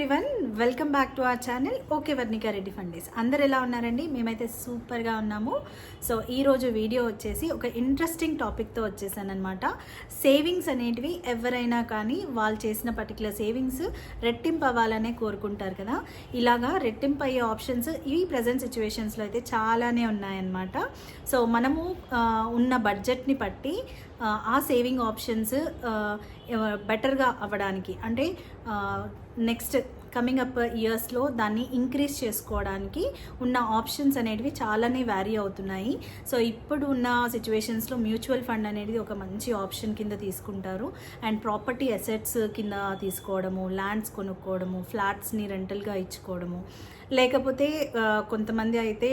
everyone. Welcome back to our channel okay Varnika Reddy ఫండీస్. అందరు ఎలా ఉన్నారండి? మేమైతే సూపర్గా ఉన్నాము. సో ఈరోజు వీడియో వచ్చేసి ఒక ఇంట్రెస్టింగ్ టాపిక్తో వచ్చేసానమాట సేవింగ్స్ అనేటివి ఎవరైనా కానీ వాళ్ళు చేసిన పర్టికులర్ సేవింగ్స్ రెట్టింపు అవ్వాలనే కోరుకుంటారు కదా. ఇలాగా రెట్టింపు అయ్యే ఆప్షన్స్ ఈ ప్రజెంట్ సిచ్యువేషన్స్లో అయితే చాలానే ఉన్నాయన్నమాట. సో మనము ఉన్న బడ్జెట్ని బట్టి ఆ సేవింగ్ ఆప్షన్స్ బెటర్గా అవ్వడానికి అంటే నెక్స్ట్ కమింగ్ అప్ ఇయర్స్లో దాన్ని ఇంక్రీజ్ చేసుకోవడానికి ఉన్న ఆప్షన్స్ అనేటివి చాలానే వ్యారీ అవుతున్నాయి. సో ఇప్పుడు ఉన్న సిచ్యువేషన్స్లో మ్యూచువల్ ఫండ్ అనేది ఒక మంచి ఆప్షన్ కింద తీసుకుంటారు. అండ్ ప్రాపర్టీ అసెట్స్ కింద తీసుకోవడము ల్యాండ్స్ కొనుక్కోవడము ఫ్లాట్స్ని రెంటల్గా ఇచ్చుకోవడము. లేకపోతే కొంతమంది అయితే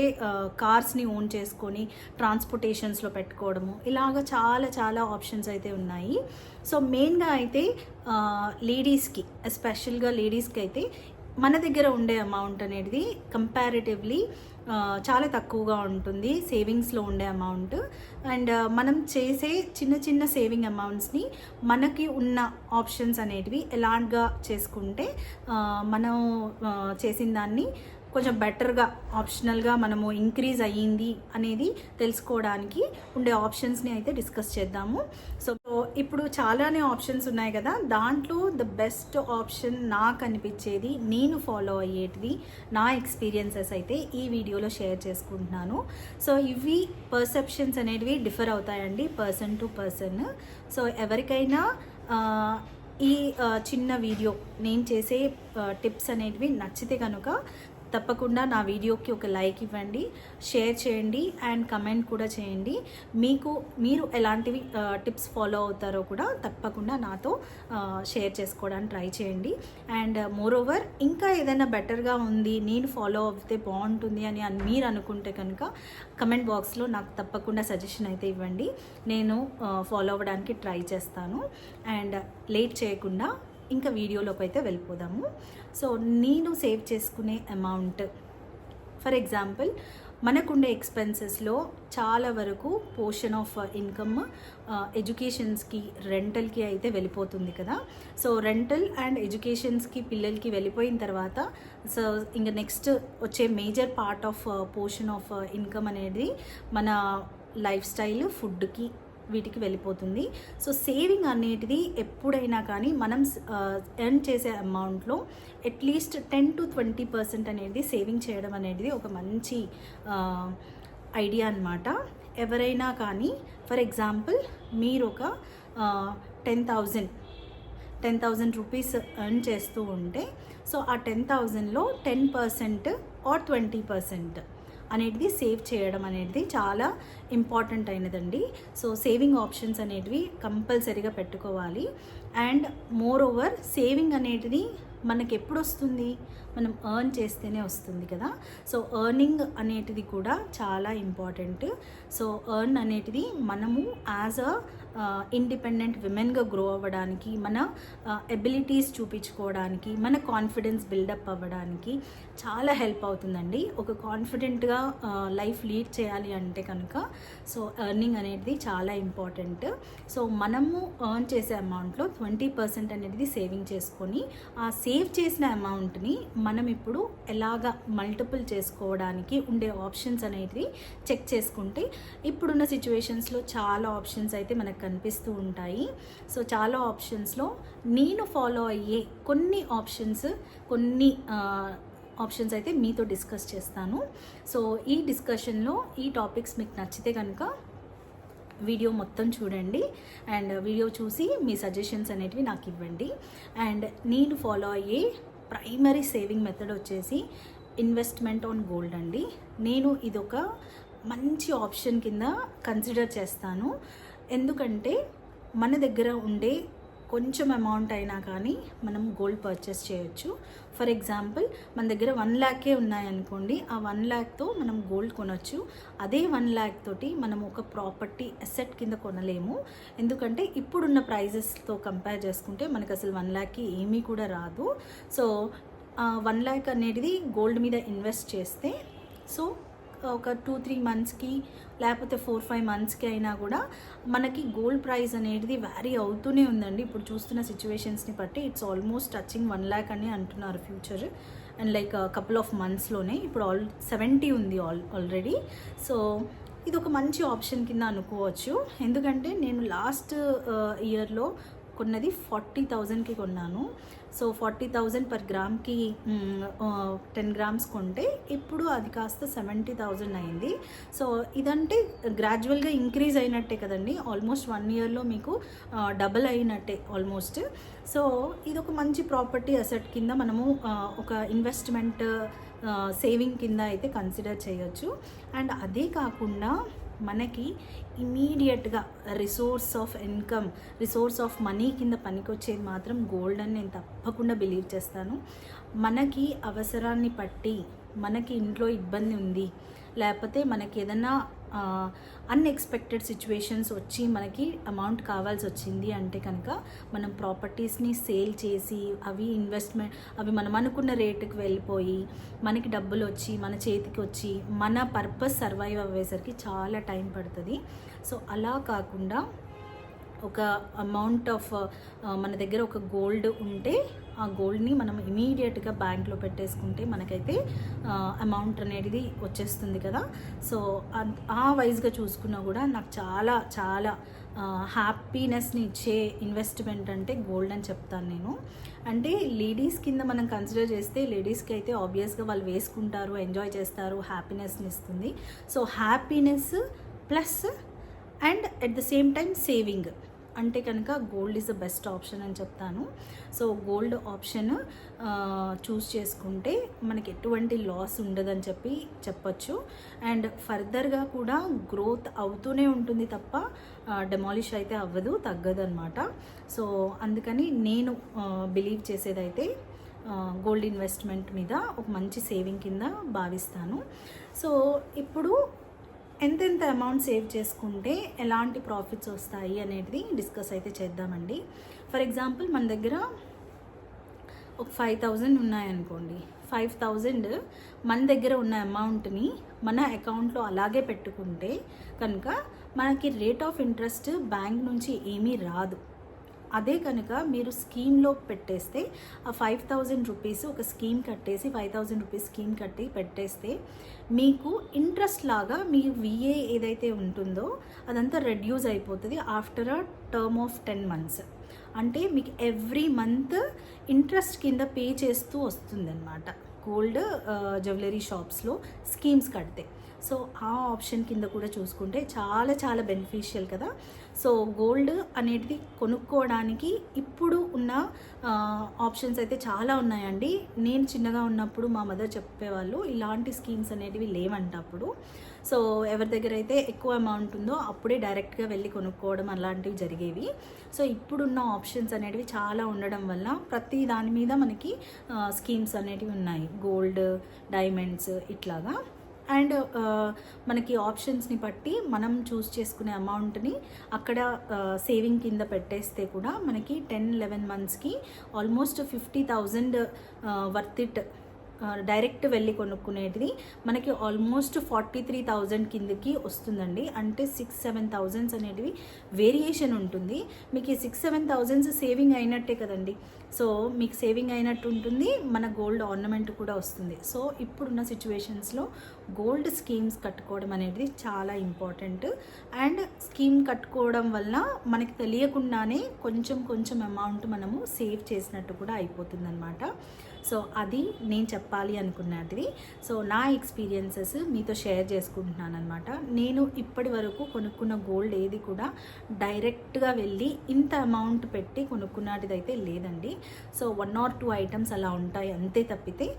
కార్స్ని ఓన్ చేసుకొని ట్రాన్స్పోర్టేషన్స్లో పెట్టుకోవడము ఇలాగ చాలా చాలా ఆప్షన్స్ అయితే ఉన్నాయి. సో మెయిన్గా అయితే లేడీస్కి ఎస్పెషల్గా లేడీస్కి అయితే మన దగ్గర ఉండే అమౌంట్ అనేది కంపారిటివ్లీ చాలా తక్కువగా ఉంటుంది సేవింగ్స్లో ఉండే అమౌంట్. అండ్ మనం చేసే చిన్న చిన్న సేవింగ్ అమౌంట్స్ని మనకి ఉన్న ఆప్షన్స్ అనేటివి ఎలాగా చేసుకుంటే మనం చేసిన దాన్ని కొంచెం బెటర్గా ఆప్షనల్గా మనము ఇంక్రీజ్ అయ్యింది అనేది తెలుసుకోవడానికి ఉండే ఆప్షన్స్ని అయితే డిస్కస్ చేద్దాము. సో ఇప్పుడు చాలానే ఆప్షన్స్ ఉన్నాయి కదా. దాంట్లో ద బెస్ట్ ఆప్షన్ నాకు అనిపించేది నేను ఫాలో అయ్యేటిది నా ఎక్స్పీరియన్సెస్ అయితే ఈ వీడియోలో షేర్ చేసుకుంటున్నాను. సో ఇవి పర్సెప్షన్స్ అనేటివి డిఫర్ అవుతాయండి పర్సన్ టు పర్సన్ సో ఎవరికైనా ఈ చిన్న వీడియో నేను చేసే టిప్స్ అనేటివి నచ్చితే కనుక తప్పకుండా నా వీడియోకి ఒక లైక్ ఇవ్వండి షేర్ చేయండి అండ్ కమెంట్ కూడా చేయండి. మీకు మీరు ఎలాంటివి టిప్స్ ఫాలో అవుతారో కూడా తప్పకుండా నాతో షేర్ చేసుకోవడానికి ట్రై చేయండి. అండ్ మోర్ ఓవర్ ఇంకా ఏదైనా బెటర్గా ఉంది నేను ఫాలో అవుతే బాగుంటుంది అని అని మీరు అనుకుంటే కనుక కమెంట్ బాక్స్లో నాకు తప్పకుండా సజెషన్ అయితే ఇవ్వండి. నేను ఫాలో అవ్వడానికి ట్రై చేస్తాను. అండ్ లేట్ చేయకుండా ఇంకా వీడియోలోకి అయితే వెళ్ళిపోదాము. సో నేను సేవ్ చేసుకునే అమౌంట్ ఫర్ ఎగ్జాంపుల్ మనకుండే ఎక్స్పెన్సెస్లో చాలా వరకు పోర్షన్ ఆఫ్ ఇన్కమ్ ఎడ్యుకేషన్స్కి రెంటల్కి అయితే వెళ్ళిపోతుంది కదా. సో రెంటల్ అండ్ ఎడ్యుకేషన్స్కి పిల్లలకి వెళ్ళిపోయిన తర్వాత సో ఇంకా నెక్స్ట్ వచ్చే major part of portion of income అనేది మన లైఫ్ స్టైల్ ఫుడ్కి వీటికి వెళ్ళిపోతుంది. సో సేవింగ్ అనేటిది ఎప్పుడైనా కానీ మనం ఎర్న్ చేసే అమౌంట్లో at least ten to twenty percent అనేది సేవింగ్ చేయడం అనేది ఒక మంచి ఐడియా అన్నమాట. ఎవరైనా కానీ ఫర్ ఎగ్జాంపుల్ మీరు ఒక ten thousand ten thousand rupees earn చేస్తూ ఉంటే సో ఆ టెన్ థౌజండ్లో ten percent or twenty percent అనేది సేవ్ చేయడం అనేది చాలా ఇంపార్టెంట్ అయినదండి. సో సేవింగ్ ఆప్షన్స్ అనేటివి కంపల్సరీగా పెట్టుకోవాలి. అండ్ మోర్ ఓవర్ సేవింగ్ అనేది మనకి ఎప్పుడు వస్తుంది మనం ఎర్న్ చేస్తేనే వస్తుంది కదా. సో ఎర్నింగ్ అనేటిది కూడా చాలా ఇంపార్టెంట్. సో ఎర్న్ అనేటిది మనము యాజ్ అ ఇండిపెండెంట్ విమెన్గా గ్రో అవ్వడానికి మన ఎబిలిటీస్ చూపించుకోవడానికి మన కాన్ఫిడెన్స్ బిల్డప్ అవ్వడానికి చాలా హెల్ప్ అవుతుందండి. ఒక కాన్ఫిడెంట్గా లైఫ్ లీడ్ చేయాలి అంటే కనుక సో ఎర్నింగ్ అనేది చాలా ఇంపార్టెంట్ సో మనము ఎర్న్ చేసే అమౌంట్లో ట్వంటీ పర్సెంట్ అనేది సేవింగ్ చేసుకొని ఆ సేవ్ చేసిన అమౌంట్ని మనం ఇప్పుడు ఎలాగ మల్టిపుల్ చేసుకోవడానికి ఉండే ఆప్షన్స్ అనేటివి చెక్ చేసుకుంటే ఇప్పుడున్న సిచ్యువేషన్స్లో చాలా ఆప్షన్స్ అయితే మనకు కనిపిస్తూ ఉంటాయి. సో చాలా ఆప్షన్స్లో నేను ఫాలో అయ్యే కొన్ని ఆప్షన్స్ కొన్ని ఆప్షన్స్ అయితే మీతో డిస్కస్ చేస్తాను. సో ఈ డిస్కషన్లో ఈ టాపిక్స్ మీకు నచ్చితే కనుక వీడియో మొత్తం చూడండి. అండ్ వీడియో చూసి మీ సజెషన్స్ అనేటివి నాకు ఇవ్వండి. అండ్ నేను ఫాలో అయ్యే ప్రైమరీ సేవింగ్ మెథడ్ వచ్చేసి ఇన్వెస్ట్మెంట్ ఆన్ గోల్డ్ అండి. నేను ఇదొక మంచి ఆప్షన్ కింద కన్సిడర్ చేస్తాను. ఎందుకంటే మన దగ్గర ఉండే కొంచెం అమౌంట్ అయినా కానీ మనం గోల్డ్ పర్చేస్ చేయొచ్చు. ఫర్ ఎగ్జాంపుల్ మన దగ్గర వన్ ల్యాకే ఉన్నాయనుకోండి ఆ వన్ ల్యాక్తో మనం గోల్డ్ కొనొచ్చు. అదే వన్ ల్యాక్ తోటి మనం ఒక ప్రాపర్టీ అసెట్ కింద కొనలేము. ఎందుకంటే ఇప్పుడున్న ప్రైజెస్తో కంపేర్ చేసుకుంటే మనకు అసలు వన్ ల్యాక్కి ఏమీ కూడా రాదు. సో వన్ ల్యాక్ అనేది గోల్డ్ మీద ఇన్వెస్ట్ చేస్తే సో ఒక టూ త్రీ మంత్స్కి లేకపోతే ఫోర్ ఫైవ్ మంత్స్కి అయినా కూడా మనకి గోల్డ్ ప్రైస్ అనేది వ్యారీ అవుతూనే ఉందండి. ఇప్పుడు చూస్తున్న సిచ్యువేషన్స్ని బట్టి it's almost touching one lakh అని అంటున్నారు future and like couple of మంత్స్లోనే ఇప్పుడు ఆల్ సెవెంటీ ఉంది ఆల్ ఆల్రెడీ సో ఇది ఒక మంచి ఆప్షన్ కింద అనుకోవచ్చు. ఎందుకంటే నేను లాస్ట్ ఇయర్లో uh, కొన్నది ఫార్టీ థౌజండ్కి కొన్నాను. సో ఫార్టీ థౌజండ్ పర్ గ్రామ్కి టెన్ గ్రామ్స్ కొంటే ఇప్పుడు అది కాస్త సెవెంటీ థౌజండ్ అయింది. సో ఇదంటే గ్రాడ్యువల్గా ఇంక్రీజ్ అయినట్టే కదండి. ఆల్మోస్ట్ వన్ ఇయర్లో మీకు డబుల్ అయినట్టే ఆల్మోస్ట్. సో ఇది ఒక మంచి ప్రాపర్టీ అసెట్ కింద మనము ఒక ఇన్వెస్ట్మెంట్ సేవింగ్ కింద అయితే కన్సిడర్ చేయొచ్చు. అండ్ అదే కాకుండా మనకి ఇమీడియట్గా resource of income resource of money కింద పనికొచ్చేది మాత్రం గోల్డ్ అని నేను తప్పకుండా బిలీవ్ చేస్తాను. మనకి అవసరాన్ని పట్టి మనకి ఇంట్లో ఇబ్బంది ఉంది లేకపోతే మనకి ఏదైనా అన్ఎక్స్పెక్టెడ్ సిచ్యువేషన్స్ వచ్చి మనకి అమౌంట్ కావాల్సి వచ్చింది అంటే కనుక మనం ప్రాపర్టీస్ని సేల్ చేసి అవి ఇన్వెస్ట్మెంట్ అవి మనం అనుకున్న రేటుకి వెళ్ళిపోయి మనకి డబ్బులు వచ్చి మన చేతికి వచ్చి మన పర్పస్ సర్వైవ్ అయ్యేసరికి చాలా టైం పడుతుంది. సో అలా కాకుండా ఒక అమౌంట్ ఆఫ్ uh, మన దగ్గర ఒక గోల్డ్ ఉంటే ఆ గోల్డ్ని మనం ఇమీడియట్గా బ్యాంక్లో పెట్టేసుకుంటే మనకైతే uh, అమౌంట్ అనేది వచ్చేస్తుంది కదా. సో ఆ వైజ్గా చూసుకున్నా కూడా నాకు చాలా చాలా uh, హ్యాపీనెస్ని ఇచ్చే ఇన్వెస్ట్మెంట్ అంటే గోల్డ్ అని చెప్తాను నేను. అంటే లేడీస్ కింద మనం కన్సిడర్ చేస్తే లేడీస్కి అయితే ఆబ్వియస్గా వాళ్ళు వేసుకుంటారు ఎంజాయ్ చేస్తారు హ్యాపీనెస్ని ఇస్తుంది. So happiness plus and at the same time saving అంటే కనుక gold is the best option అని చెప్తాను. సో గోల్డ్ ఆప్షన్ చూస్ చేసుకుంటే మనకి ఎటువంటి లాస్ ఉండదని చెప్పి చెప్పచ్చు. అండ్ ఫర్దర్గా కూడా గ్రోత్ అవుతూనే ఉంటుంది తప్ప డెమాలిష్ అయితే అవ్వదు తగ్గదు అనమాట సో అందుకని నేను బిలీవ్ చేసేదైతే గోల్డ్ ఇన్వెస్ట్మెంట్ మీద ఒక మంచి సేవింగ్ కింద భావిస్తాను. సో ఇప్పుడు ఎంతెంత అమౌంట్ సేవ్ చేసుకుంటే ఎలాంటి ప్రాఫిట్స్ వస్తాయి అనేది డిస్కస్ అయితే చేద్దామండి. ఫర్ ఎగ్జాంపుల్ మన దగ్గర ఒక ఫైవ్ థౌజండ్ ఉన్నాయనుకోండి. ఫైవ్ థౌజండ్ మన దగ్గర ఉన్న అమౌంట్ని మన అకౌంట్లో అలాగే పెట్టుకుంటే కనుక మనకి రేట్ ఆఫ్ ఇంట్రెస్ట్ బ్యాంక్ నుంచి ఏమీ రాదు. అదే కనుక మీరు స్కీమ్లో పెట్టేస్తే ఆ ఫైవ్ థౌజండ్ రూపీస్ ఒక స్కీమ్ కట్టేసి ఫైవ్ థౌజండ్ రూపీస్ స్కీమ్ కట్టి పెట్టేస్తే మీకు ఇంట్రెస్ట్ లాగా మీ విఏ ఏదైతే ఉంటుందో అదంతా రెడ్యూస్ అయిపోతుంది after a term of ten months. అంటే మీకు ఎవ్రీ మంత్ ఇంట్రెస్ట్ కింద పే చేస్తూ వస్తుందన్నమాట. గోల్డ్ జ్యువెలరీ షాప్స్లో స్కీమ్స్ కడితే. సో ఆ ఆప్షన్ కింద కూడా చూసుకుంటే చాలా చాలా బెనిఫిషియల్ కదా. సో గోల్డ్ అనేది కొనుక్కోవడానికి ఇప్పుడు ఉన్న ఆప్షన్స్ అయితే చాలా ఉన్నాయండి. నేను చిన్నగా ఉన్నప్పుడు మా మదర్ చెప్పేవాళ్ళు ఇలాంటి స్కీమ్స్ అనేటివి లేవంట అప్పుడు. సో ఎవరి దగ్గర అయితే ఎక్కువ అమౌంట్ ఉందో అప్పుడే డైరెక్ట్గా వెళ్ళి కొనుక్కోవడం అలాంటివి జరిగేవి. సో ఇప్పుడున్న ఆప్షన్స్ అనేటివి చాలా ఉండడం వల్ల ప్రతి దాని మీద మనకి స్కీమ్స్ అనేటివి ఉన్నాయి. గోల్డ్ డైమండ్స్ ఇట్లాగా. అండ్ మనకి ఆప్షన్స్ని బట్టి మనం చూస్ చేసుకునే అమౌంట్ని అక్కడ సేవింగ్ కింద పెట్టేస్తే కూడా మనకి టెన్ లెవెన్ మంత్స్కి almost fifty thousand worth it direct వెళ్ళి కొనుక్కునేటిది మనకి ఆల్మోస్ట్ ఫార్టీ త్రీ థౌజండ్ కిందకి వస్తుందండి. అంటే సిక్స్ సెవెన్ థౌజండ్స్ అనేటివి వేరియేషన్ ఉంటుంది. మీకు ఈ సిక్స్ సెవెన్ థౌజండ్స్ సేవింగ్ అయినట్టే కదండి. సో మీకు సేవింగ్ అయినట్టు ఉంటుంది. మన గోల్డ్ ఆర్నమెంట్ కూడా వస్తుంది. సో ఇప్పుడున్న సిచ్యువేషన్స్లో గోల్డ్ స్కీమ్స్ కట్టుకోవడం అనేది చాలా ఇంపార్టెంట్ అండ్ స్కీమ్ కట్టుకోవడం వల్ల మనకి తెలియకుండానే కొంచెం కొంచెం అమౌంట్ మనము సేవ్ చేసినట్టు కూడా అయిపోతుంది సో అది నేను చెప్పాలి అనుకున్నది. సో నా ఎక్స్పీరియన్సెస్ మీతో షేర్ చేసుకుంటున్నాను అనమాట నేను ఇప్పటి వరకు కొనుక్కున్న గోల్డ్ ఏది కూడా డైరెక్ట్గా వెళ్ళి ఇంత అమౌంట్ పెట్టి కొనుక్కున్నది అయితే లేదండి. So one or two items అలా ఉంటాయి అంతే తప్పితే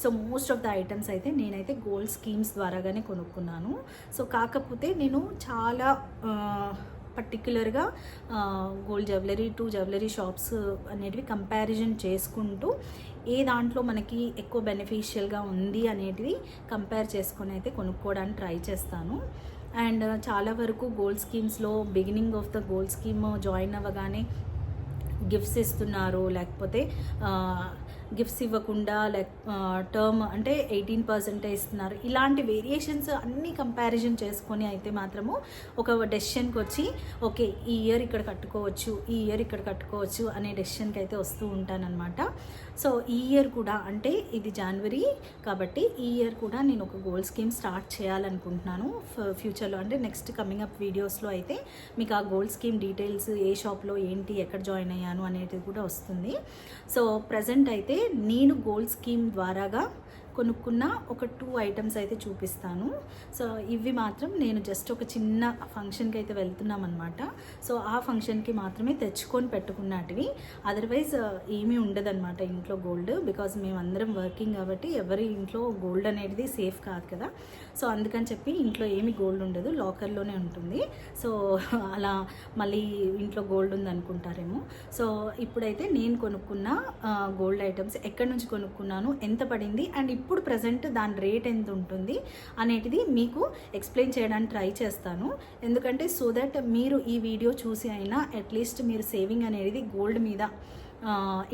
so most of the items అయితే నేనైతే గోల్డ్ స్కీమ్స్ ద్వారాగానే కొనుక్కున్నాను. సో కాకపోతే నేను చాలా పర్టిక్యులర్గా gold jewellery to jewellery shops అనేటివి కంపారిజన్ చేసుకుంటూ ఏ దాంట్లో మనకి ఎక్కువ బెనిఫిషియల్గా ఉంది అనేటివి కంపేర్ చేసుకొని అయితే కొనుక్కోవడానికి ట్రై చేస్తాను. అండ్ చాలా వరకు gold స్కీమ్స్లో beginning of the gold scheme join అవ్వగానే గిఫ్ట్స్ ఇస్తున్నారు. లేకపోతే గిఫ్ట్స్ ఇవ్వకుండా లైక్ టర్మ్ అంటే ఎయిటీన్ పర్సెంటే ఇస్తున్నారు. ఇలాంటి వేరియేషన్స్ అన్నీ కంపారిజన్ చేసుకొని అయితే మాత్రము ఒక డెసిషన్కి వచ్చి ఓకే ఈ ఇయర్ ఇక్కడ కట్టుకోవచ్చు ఈ ఇయర్ ఇక్కడ కట్టుకోవచ్చు అనే డెసిషన్కి అయితే వస్తూ ఉంటానన్నమాట. సో ఈ ఇయర్ కూడా అంటే ఇది జనవరి కాబట్టి ఈ ఇయర్ కూడా నేను ఒక గోల్డ్ స్కీమ్ స్టార్ట్ చేయాలనుకుంటున్నాను. ఫ్యూచర్లో అంటే నెక్స్ట్ కమింగ్ అప్ వీడియోస్లో అయితే మీకు ఆ గోల్డ్ స్కీమ్ డీటెయిల్స్ ఏ షాప్లో ఏంటి ఎక్కడ జాయిన్ అయ్యాను అనేది కూడా వస్తుంది. సో ప్రజెంట్ అయితే నేను గోల్డ్ స్కీమ్ ద్వారాగా కొనుక్కున్న ఒక టూ ఐటమ్స్ అయితే చూపిస్తాను. సో ఇవి మాత్రం నేను జస్ట్ ఒక చిన్న ఫంక్షన్కి అయితే వెళ్తున్నాం అనమాట సో ఆ ఫంక్షన్కి మాత్రమే తెచ్చుకొని పెట్టుకున్నటివి. అదర్వైజ్ uh, ఏమీ ఉండదన్నమాట ఇంట్లో గోల్డ్ బికాజ్ మేమందరం వర్కింగ్ కాబట్టి ఎవరి ఇంట్లో గోల్డ్ అనేది సేఫ్ కాదు కదా. సో అందుకని చెప్పి ఇంట్లో ఏమి గోల్డ్ ఉండదు లాకర్లోనే ఉంటుంది. సో అలా మళ్ళీ ఇంట్లో గోల్డ్ ఉందనుకుంటారేమో. సో ఇప్పుడైతే నేను కొనుక్కున్న uh, గోల్డ్ ఐటమ్స్ ఎక్కడి నుంచి కొనుక్కున్నాను ఎంత పడింది అండ్ ఇప్పుడు ప్రజెంట్ దాని రేట్ ఎంత ఉంటుంది అనేటిది మీకు ఎక్స్ప్లెయిన్ చేయడానికి ట్రై చేస్తాను. ఎందుకంటే సో దట్ మీరు ఈ వీడియో చూసి అయినా అట్లీస్ట్ మీరు సేవింగ్ అనేది గోల్డ్ మీద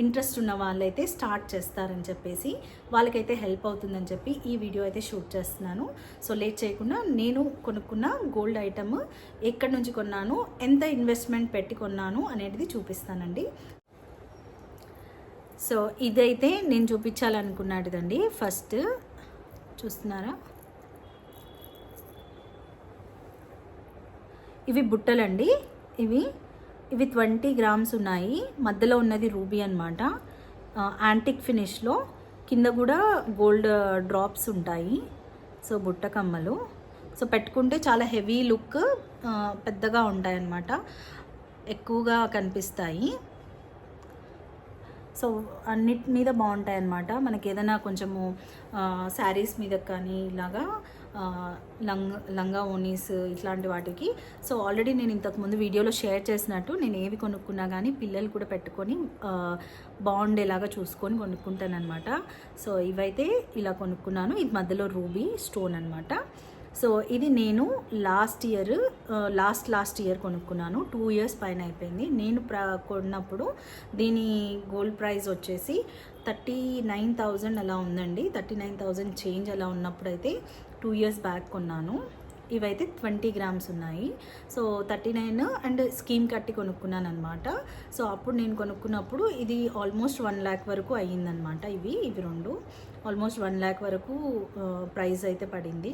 ఇంట్రెస్ట్ ఉన్న వాళ్ళైతే స్టార్ట్ చేస్తారని చెప్పేసి వాళ్ళకైతే హెల్ప్ అవుతుందని చెప్పి ఈ వీడియో అయితే షూట్ చేస్తున్నాను. సో లేట్ చేయకుండా నేను కొనుక్కున్న గోల్డ్ ఐటమ్ ఎక్కడి నుంచి కొన్నాను ఎంత ఇన్వెస్ట్మెంట్ పెట్టి కొన్నాను అనేది చూపిస్తానండి. సో ఇదైతే నేను చూపించాలనుకున్నాడుదండి ఫస్ట్ చూస్తున్నారా? ఇవి బుట్టలండి. ఇవి ఇవి ట్వంటీ గ్రామ్స్ ఉన్నాయి. మధ్యలో ఉన్నది రూబీ అనమాట యాంటిక్ ఫినిష్లో కింద కూడా గోల్డ్ డ్రాప్స్ ఉంటాయి. సో బుట్ట కమ్మలు. సో పెట్టుకుంటే చాలా హెవీ లుక్ పెద్దగా ఉంటాయి అన్నమాట ఎక్కువగా కనిపిస్తాయి. సో అన్నిటి మీద బాగుంటాయి అన్నమాట మనకి ఏదైనా కొంచెము శారీస్ మీద కానీ ఇలాగా లంగ్ లంగా ఓనీస్ ఇట్లాంటి వాటికి. సో ఆల్రెడీ నేను ఇంతకుముందు వీడియోలో షేర్ చేసినట్టు నేను ఏవి కొనుక్కున్నా కానీ పిల్లలు కూడా పెట్టుకొని బాగుండేలాగా చూసుకొని కొనుక్కుంటాను అనమాట సో ఇవైతే ఇలా కొనుక్కున్నాను. ఇది మధ్యలో రూబీ స్టోన్ అనమాట సో ఇది నేను last year last last year కొనుక్కున్నాను. టూ ఇయర్స్ పైన అయిపోయింది. నేను ప్ర కొన్నప్పుడు దీని గోల్డ్ ప్రైస్ వచ్చేసి థర్టీ నైన్ థౌజండ్ అలా ఉందండి. థర్టీ నైన్ థౌజండ్ చేంజ్ అలా ఉన్నప్పుడు అయితే టూ ఇయర్స్ బ్యాక్ కొన్నాను. ఇవైతే ట్వంటీ గ్రామ్స్ ఉన్నాయి. So thirty nine and scheme కట్టి కొనుక్కున్నాను అనమాట సో అప్పుడు నేను కొనుక్కున్నప్పుడు ఇది ఆల్మోస్ట్ వన్ ల్యాక్ వరకు అయ్యిందనమాట ఇవి ఇవి రెండు. ఆల్మోస్ట్ వన్ ల్యాక్ వరకు ప్రైస్ అయితే పడింది.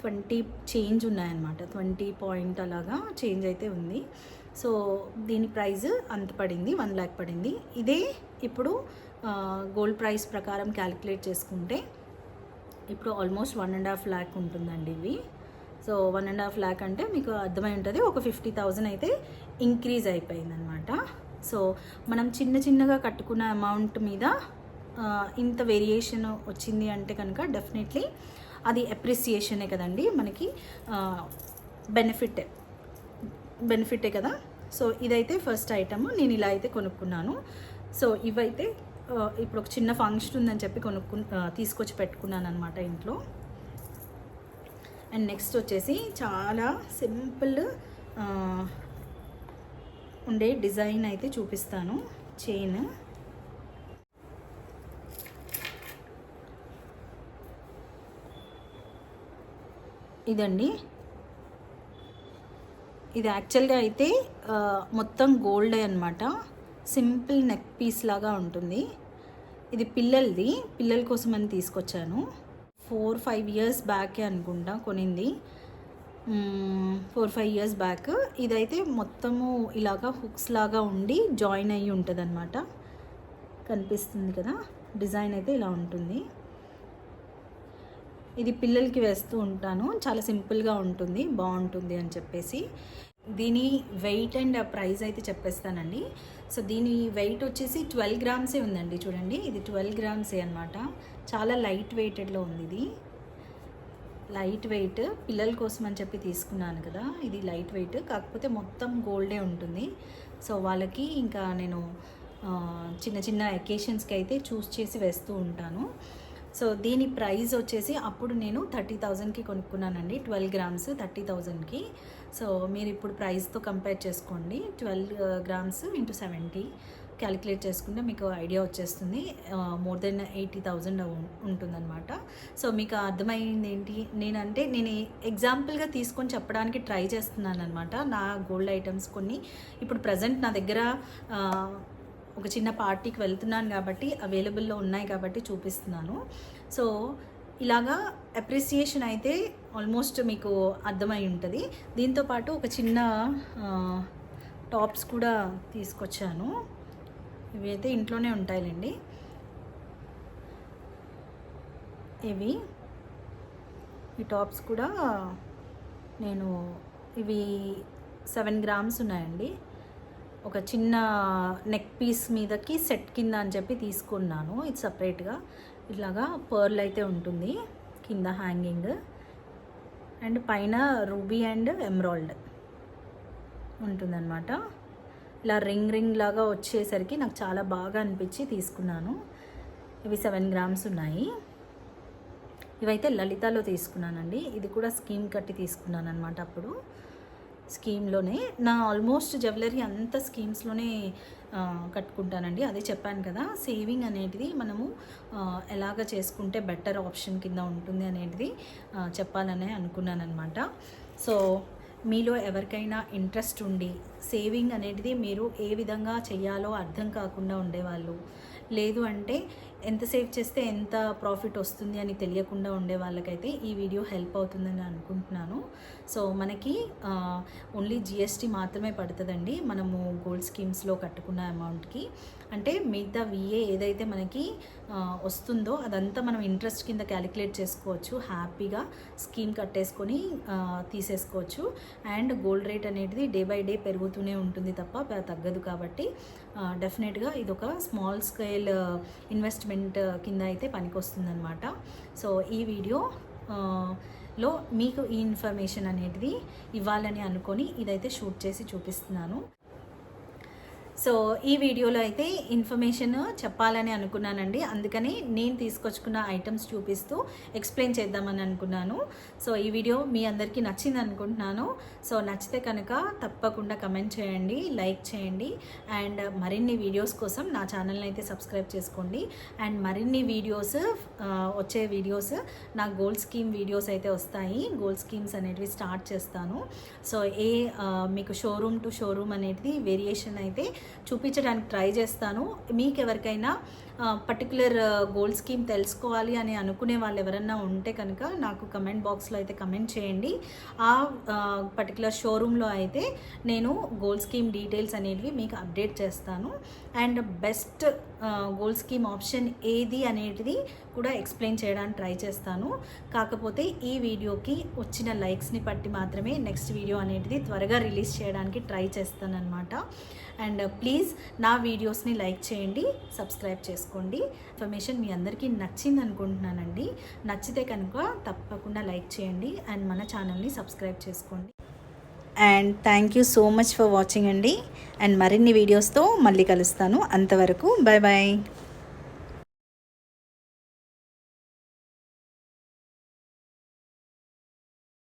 ట్వంటీ చేంజ్ ఉన్నాయన్నమాట. ట్వంటీ పాయింట్ అలాగా చేంజ్ అయితే ఉంది. సో దీని ప్రైస్ అంత పడింది వన్ ల్యాక్ పడింది. ఇదే ఇప్పుడు గోల్డ్ ప్రైస్ ప్రకారం క్యాలిక్యులేట్ చేసుకుంటే ఇప్పుడు almost one and half lakh ఉంటుందండి ఇవి. So one and half lakh అంటే మీకు అర్థమై ఉంటుంది. ఒక ఫిఫ్టీ థౌజండ్ అయితే ఇంక్రీజ్ అయిపోయిందనమాట సో మనం చిన్న చిన్నగా కట్టుకున్న అమౌంట్ మీద ఇంత వేరియేషన్ వచ్చింది అంటే కనుక డెఫినెట్లీ అది అప్రిసియేషనే కదండి మనకి బెనిఫిట్ బెనిఫిటే కదా? సో ఇదైతే ఫస్ట్ ఐటమ్ నేను ఇలా అయితే కొనుక్కున్నాను. సో ఇవైతే ఇప్పుడు ఒక చిన్న ఫంక్షన్ ఉందని చెప్పి కొనుక్కు తీసుకొచ్చి పెట్టుకున్నాను అనమాట ఇంట్లో. అండ్ నెక్స్ట్ వచ్చేసి చాలా సింపుల్ ఉండే డిజైన్ అయితే చూపిస్తాను. చైన్ ఇదండి. ఇది యాక్చువల్గా అయితే మొత్తం గోల్డ్ అనమాట సింపుల్ నెక్ పీస్ లాగా ఉంటుంది. ఇది పిల్లలది. పిల్లల కోసం అని తీసుకొచ్చాను. ఫోర్ ఫైవ్ ఇయర్స్ బ్యాకే అనుకుంటా కొనింది. ఫోర్ ఫైవ్ ఇయర్స్ బ్యాక్ ఇదైతే మొత్తము ఇలాగా హుక్స్ లాగా ఉండి జాయిన్ అయ్యి ఉంటుంది కనిపిస్తుంది కదా? డిజైన్ అయితే ఇలా ఉంటుంది. ఇది పిల్లలకి వేస్తూ ఉంటాను. చాలా సింపుల్గా ఉంటుంది బాగుంటుంది అని చెప్పేసి. దీని వెయిట్ అండ్ ప్రైస్ అయితే చెప్పేస్తానండి. సో దీని వెయిట్ వచ్చేసి ట్వెల్వ్ గ్రామ్సే ఉందండి చూడండి. ఇది ట్వెల్వ్ గ్రామ్సే అనమాట చాలా లైట్ వెయిటెడ్లో ఉంది ఇది. లైట్ వెయిట్ పిల్లల కోసం అని చెప్పి తీసుకున్నాను కదా ఇది లైట్ వెయిట్. కాకపోతే మొత్తం గోల్డే ఉంటుంది. సో వాళ్ళకి ఇంకా నేను చిన్న చిన్న ఎకేషన్స్కి అయితే చూస్ చేసి వేస్తూ ఉంటాను. సో దీని ప్రైస్ వచ్చేసి అప్పుడు నేను థర్టీ థౌజండ్కి కొనుక్కున్నానండి. ట్వెల్వ్ గ్రామ్స్ థర్టీ థౌజండ్కి. సో మీరు ఇప్పుడు ప్రైస్తో కంపేర్ చేసుకోండి. Twelve grams into seventy calculate చేసుకుంటే మీకు ఐడియా వచ్చేస్తుంది. మోర్ దెన్ ఎయిటీ థౌజండ్ ఉంటుందన్నమాట. సో మీకు అర్థమైంది ఏంటి? నేనంటే నేను ఎగ్జాంపుల్గా తీసుకొని చెప్పడానికి ట్రై చేస్తున్నాను అనమాట నా గోల్డ్ ఐటమ్స్ కొన్ని ఇప్పుడు ప్రజెంట్ నా దగ్గర ఒక చిన్న పార్టీకి వెళ్తున్నాను కాబట్టి అవైలబుల్లో ఉన్నాయి కాబట్టి చూపిస్తున్నాను. సో ఇలాగా అప్రిసియేషన్ అయితే ఆల్మోస్ట్ మీకు అర్థమై ఉంటుంది. దీంతోపాటు ఒక చిన్న టాప్స్ కూడా తీసుకొచ్చాను. ఇవి అయితే ఇంట్లోనే ఉంటాయిలేండి. ఇవి ఈ టాప్స్ కూడా నేను ఇవి సెవెన్ గ్రామ్స్ ఉన్నాయండి. ఒక చిన్న నెక్ పీస్ మీదకి సెట్ కింద అని చెప్పి తీసుకున్నాను. ఇది సపరేట్గా ఇట్లాగా పర్ల్ అయితే ఉంటుంది. కింద హ్యాంగింగ్ అండ్ పైన రూబీ అండ్ ఎమ్రాల్డ్ ఉంటుందన్నమాట. ఇలా రింగ్ రింగ్ లాగా వచ్చేసరికి నాకు చాలా బాగా అనిపించి తీసుకున్నాను. ఇవి సెవెన్ గ్రామ్స్ ఉన్నాయి. ఇవైతే లలితాలో తీసుకున్నానండి. ఇది కూడా స్కీమ్ కట్టి తీసుకున్నాను అనమాట అప్పుడు. స్కీమ్లోనే నా ఆల్మోస్ట్ జ్యువెలరీ అంతా స్కీమ్స్లోనే కట్టుకుంటానండి. అదే చెప్పాను కదా సేవింగ్ అనేది మనము ఎలాగ చేసుకుంటే బెటర్ ఆప్షన్ కింద ఉంటుంది అనేది చెప్పాలనే అనుకున్నాను అనమాట సో మీలో ఎవరికైనా ఇంట్రెస్ట్ ఉండి సేవింగ్ అనేది మీరు ఏ విధంగా చేయాలో అర్థం కాకుండా ఉండేవాళ్ళు. లేదు అంటే ఎంత సేవ్ చేస్తే ఎంత ప్రాఫిట్ వస్తుంది అని తెలియకుండా ఉండే వాళ్ళకైతే ఈ వీడియో హెల్ప్ అవుతుందని అనుకుంటున్నాను. సో మనకి ఓన్లీ జిఎస్టీ మాత్రమే పడుతుందండి. మనము గోల్డ్ స్కీమ్స్లో కట్టుకున్న అమౌంట్కి అంటే మిగతా విఏ ఏదైతే మనకి వస్తుందో అదంతా మనం ఇంట్రెస్ట్ కింద క్యాలిక్యులేట్ చేసుకోవచ్చు. హ్యాపీగా స్కీమ్ కట్టేసుకొని తీసేసుకోవచ్చు. అండ్ గోల్డ్ రేట్ అనేది డే బై డే పెరుగుతూనే ఉంటుంది తప్ప తగ్గదు కాబట్టి డెఫినెట్గా ఇది ఒక స్మాల్ స్కేల్ ఇన్వెస్ట్మెంట్ కింద అయితే పనికొస్తుందన్నమాట. సో ఈ వీడియో లో మీకు ఈ ఇన్ఫర్మేషన్ అనేది ఇవ్వాలని అనుకొని ఇదైతే షూట్ చేసి చూపిస్తున్నాను. సో ఈ వీడియోలో అయితే ఇన్ఫర్మేషన్ చెప్పాలని అనుకున్నానండి. అందుకని నేను తీసుకొచ్చుకున్న ఐటమ్స్ చూపిస్తూ ఎక్స్ప్లెయిన్ చేద్దామని అనుకున్నాను. సో ఈ వీడియో మీ అందరికీ నచ్చింది అనుకుంటున్నాను. సో నచ్చితే కనుక తప్పకుండా కమెంట్ చేయండి లైక్ చేయండి. అండ్ మరిన్ని వీడియోస్ కోసం నా ఛానల్ని అయితే సబ్స్క్రైబ్ చేసుకోండి. అండ్ మరిన్ని వీడియోస్ వచ్చే వీడియోస్ నా గోల్డ్ స్కీమ్ వీడియోస్ అయితే వస్తాయి. గోల్డ్ స్కీమ్స్ అనేటివి స్టార్ట్ చేస్తాను. సో ఏ మీకు షోరూమ్ టు షోరూమ్ అనేది వేరియేషన్ అయితే చూపించడానికి ట్రై చేస్తాను. మీకు ఎవరికైనా పర్టికులర్ గోల్డ్ స్కీమ్ తెలుసుకోవాలి అని అనుకునే వాళ్ళు ఎవరన్నా ఉంటే కనుక నాకు కమెంట్ బాక్స్లో అయితే కమెంట్ చేయండి. ఆ పర్టికులర్ షోరూంలో అయితే నేను గోల్డ్ స్కీమ్ డీటెయిల్స్ అనేవి మీకు అప్డేట్ చేస్తాను. And best gold scheme option ఏది అనేది కూడా ఎక్స్ప్లెయిన్ చేయడానికి ట్రై చేస్తాను. కాకపోతే ఈ వీడియోకి వచ్చిన లైక్స్ని బట్టి మాత్రమే నెక్స్ట్ వీడియో అనేది త్వరగా రిలీజ్ చేయడానికి ట్రై చేస్తాను అనమాట అండ్ ప్లీజ్ నా వీడియోస్ని లైక్ చేయండి సబ్స్క్రైబ్ చేసుకోండి. ఇన్ఫర్మేషన్ మీ అందరికీ నచ్చింది అనుకుంటున్నానండి నచ్చితే కనుక తప్పకుండా లైక్ చేయండి. అండ్ మన ఛానల్ని సబ్స్క్రైబ్ చేసుకోండి. And thank you so much for watching అండి. అండ్ మరిన్ని వీడియోస్తో మళ్ళీ కలుస్తాను. అంతవరకు బాయ్ బాయ్